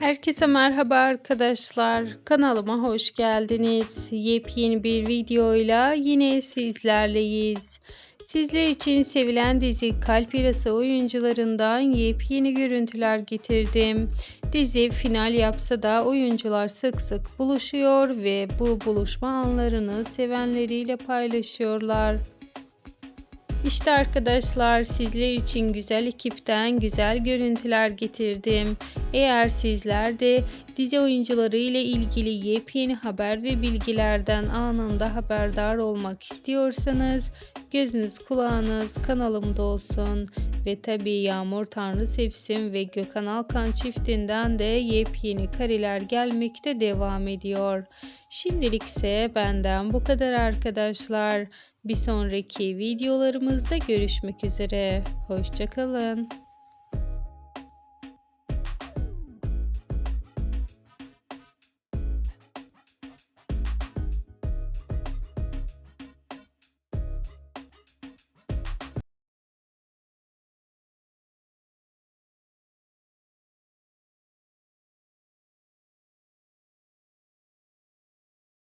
Herkese merhaba arkadaşlar. Kanalıma hoş geldiniz. Yepyeni bir videoyla yine sizlerleyiz. Sizler için sevilen dizi Kalp Yarası oyuncularından yepyeni görüntüler getirdim. Dizi final yapsa da oyuncular sık sık buluşuyor ve bu buluşma anlarını sevenleriyle paylaşıyorlar. İşte arkadaşlar sizler için güzel ekipten güzel görüntüler getirdim. Eğer sizler de dizi oyuncuları ile ilgili yepyeni haber ve bilgilerden anında haberdar olmak istiyorsanız gözünüz kulağınız kanalımda olsun. Ve tabi Yağmur Tanrı Sevsin ve Gökhan Alkan çiftinden de yepyeni kareler gelmekte devam ediyor. Şimdilik ise benden bu kadar arkadaşlar. Bir sonraki videolarımızda görüşmek üzere. Hoşçakalın.